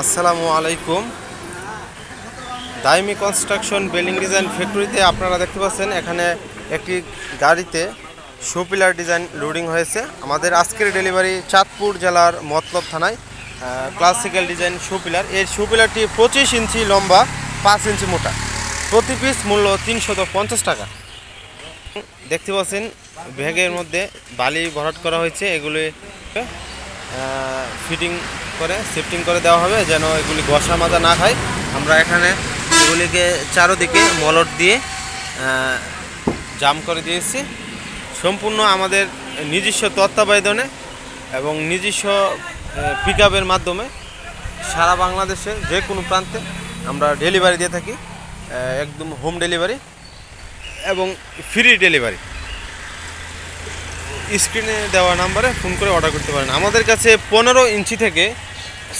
আসসালামু আলাইকুম। দাইমি construction building design ফ্যাক্টরিতে আপনারা দেখতে পাচ্ছেন, এখানে একটি গাড়িতে সুপিলার ডিজাইন লোডিং হয়েছে। আমাদের আজকের ডেলিভারি চাঁদপুর জেলার মতলব থানায় ক্লাসিক্যাল ডিজাইন সুপিলার এর সুপিলারটি পঁচিশ ইঞ্চি লম্বা, পাঁচ ইঞ্চি মোটা। প্রতি পিস মূল্য তিনশত পঞ্চাশ টাকা। দেখতে পাচ্ছেন, ব্যাগের মধ্যে বালি ভরাট করা হয়েছে। এগুলি ফিটিং করে শিফটিং করে দেওয়া হবে যেন এগুলি ঘষা মাজা না খায় আমরা এখানে এগুলিকে চারোদিকে মলট দিয়ে জাম করে দিয়েছি। সম্পূর্ণ আমাদের নিজস্ব তত্ত্বাবধানে এবং নিজস্ব পিক মাধ্যমে সারা বাংলাদেশে যে কোনো প্রান্তে আমরা ডেলিভারি দিয়ে থাকি একদম হোম ডেলিভারি এবং ফ্রি ডেলিভারি স্ক্রিনে দেওয়া নাম্বারে ফোন করে অর্ডার করতে পারেন। আমাদের কাছে পনেরো ইঞ্চি থেকে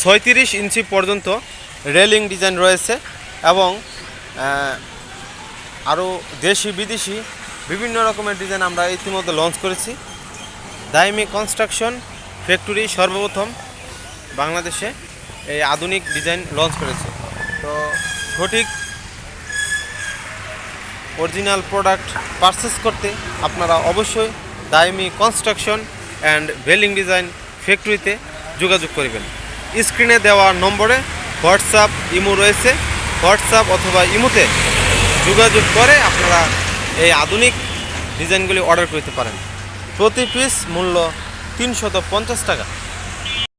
ছয়ত্রিশ ইঞ্চি পর্যন্ত রেলিং ডিজাইন রয়েছে এবং আরও দেশি, বিদেশি বিভিন্ন রকমের ডিজাইন আমরা ইতিমধ্যে লঞ্চ করেছি। দাইমি কনস্ট্রাকশন ফ্যাক্টরি সর্বপ্রথম বাংলাদেশে এই আধুনিক ডিজাইন লঞ্চ করেছে। তো সঠিক অরিজিনাল প্রোডাক্ট পারচেস করতে আপনারা অবশ্যই Daimi construction and building design ফ্যাক্টরিতে যোগাযোগ করবেন। স্ক্রিনে দেওয়া নম্বরে হোয়াটসঅ্যাপ, ইমো রয়েছে। হোয়াটসঅ্যাপ অথবা ইমোতে যোগাযোগ করে আপনারা এই আধুনিক ডিজাইনগুলি অর্ডার করতে পারেন। প্রতি পিস মূল্য তিনশত পঞ্চাশ টাকা।